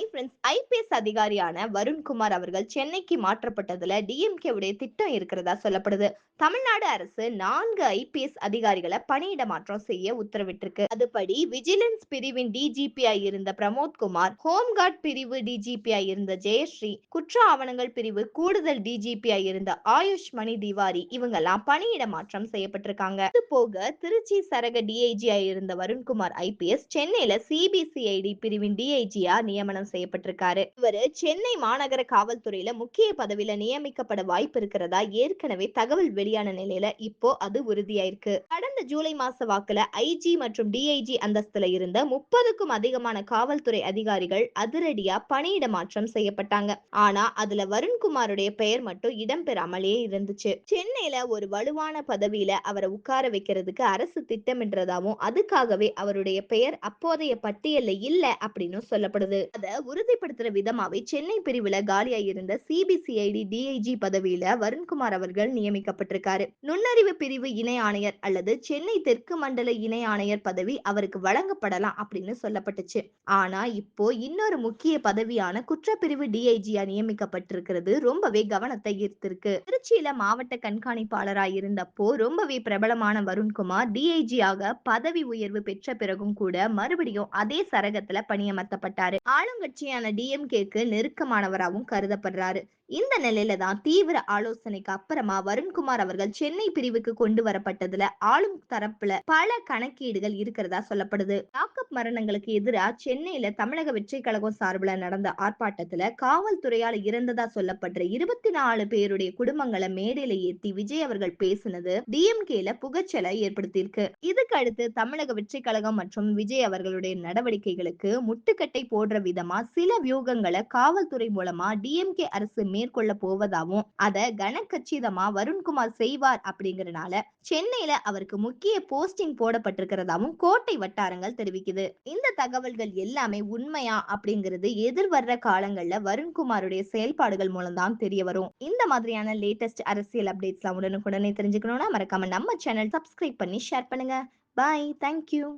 Hi friends IPS அதிகாரியான வருண்குமார் அவர்கள் சென்னைக்கு மாற்றப்பட்டதுல டிஎம்கே உடைய திட்டம் இருக்கிறதா சொல்லப்படுது. தமிழ்நாடு அரசு நான்கு ஐபிஎஸ் அதிகாரிகளை பணியிட மாற்றம் செய்ய உத்தரவிட்டிருக்கு. அதுபடி விஜிலன்ஸ் பிரிவின் டிஜிபியா இருந்த பிரமோத்குமார் ஹோம்கார்ட் பிரிவு டிஜிபியா இருந்த ஜெயஸ்ரீ குற்ற ஆவணங்கள் பிரிவு கூடுதல் டிஜிபியா இருந்த ஆயுஷ் மணி திவாரி இவங்கெல்லாம் பணியிட மாற்றம் செய்யப்பட்டிருக்காங்க. இது போக திருச்சி சரக டிஐஜியா இருந்த வருண்குமார் ஐபிஎஸ் சென்னையில சிபிசிஐடி பிரிவின் டிஐஜியா நியமனம் செய்யப்பட்டிருக்காரு. இவரு சென்னை மாநகர காவல்துறையில முக்கிய பதவியில நியமிக்கப்பட வாய்ப்பு இருக்கிறதா ஏற்கனவே தகவல் வெளியான நிலையில இப்போ அது உறுதியாயிருக்கு. கடந்த ஜூலை மாச வாக்குல ஐஜி மற்றும் டிஐஜி அந்தஸ்துல இருந்த முப்பதுக்கும் அதிகமான காவல்துறை அதிகாரிகள் அதிரடியா பணியிட மாற்றம் செய்யப்பட்டாங்க. ஆனா அதுல வருண்குமாருடைய பெயர் மட்டும் இடம்பெறாமலே இருந்துச்சு. சென்னையில ஒரு வலுவான பதவியில அவரை உட்கார வைக்கிறதுக்கு அரசு திட்டமின்றதாவும் அதுக்காகவே அவருடைய பெயர் அப்போதைய பட்டியல்ல இல்ல அப்படின்னு சொல்லப்படுது. அத உறுதிப்படுத்துற விதமாவே சென்னை பிரிவுல காலியா இருந்த சிபிசிஐடி டிஐஜி பதவியில வருண்குமார் அவர்கள் நியமிக்கப்பட்டிருக்காரு. நுண்ணறிவு பிரிவு இணை ஆணையர் அல்லது சென்னை தெற்கு மண்டல இணை ஆணையர் பதவி அவருக்கு வழங்கப்படலாம் அப்படின்னு சொல்லப்பட்டுச்சு. ஆனா இப்போ இன்னொரு முக்கிய பதவியான குற்றப்பிரிவு டிஐஜியா நியமிக்கப்பட்டிருக்கிறது ரொம்பவே கவனத்தை ஈர்த்திருக்கு. திருச்சியில மாவட்ட கண்காணிப்பாளரா இருந்தப்போ ரொம்பவே பிரபலமான வருண்குமார் டிஐஜியாக பதவி உயர்வு பெற்ற பிறகும் கூட மறுபடியும் அதே சரகத்துல பணியமர்த்தப்பட்டாரு. ஆளுங்கட்சியான டிஎம்கேக்கு நெருக்கமானவராகவும் கருதப்படுறாரு. இந்த நிலையில தான் தீவிர ஆலோசனைக்கு அப்புறமா வருண்குமார் அவர்கள் சென்னை பிரிவுக்கு கொண்டு வரப்பட்டதுல ஆளும் தரப்புல பல கணக்கீடுகள் இருக்கிறதா சொல்லப்படுது. மரணங்களுக்கு எதிராக சென்னையில தமிழக வெற்றி கழகம் சார்பில் நடந்த ஆர்ப்பாட்டத்துல காவல்துறையால இறந்ததா சொல்லப்பட்ட இருபத்தி நாலு பேருடைய குடும்பங்களை மேடையில ஏத்தி விஜய் அவர்கள் பேசினது டிஎம்கேல புகச்சலை ஏற்படுத்தியிருக்கு. இதுக்கு அடுத்து தமிழக வெற்றி கழகம் மற்றும் விஜய் அவர்களுடைய நடவடிக்கைகளுக்கு முட்டுக்கட்டை போடுற விதமா சில வியூகங்களை காவல்துறை மூலமா டிஎம்கே அரசு மேற்கொள்ள போவதாகவும் அத கனக்கச்சிதமா வருண்குமார் செய்வார் அப்படிங்கறனால சென்னையில அவருக்கு முக்கிய போஸ்டிங் போடப்பட்டிருக்கிறதாவும் கோட்டை வட்டாரங்கள் தெரிவிக்குது. இந்த தகவல்கள் எல்லாமே உண்மையா அப்படிங்கிறது எதிர்வர்ற காலங்கள்ல வருண்குமாருடைய செயல்பாடுகள் மூலம் தான் தெரிய வரும். இந்த மாதிரியான லேட்டஸ்ட் அரசியல் அப்டேட்ஸ்லாம் உடனுக்குடனே தெரிஞ்சுக்கணும்னா மறக்காம நம்ம சேனல் சப்ஸ்கிரைப் பண்ணி ஷேர் பண்ணுங்க. Bye thank you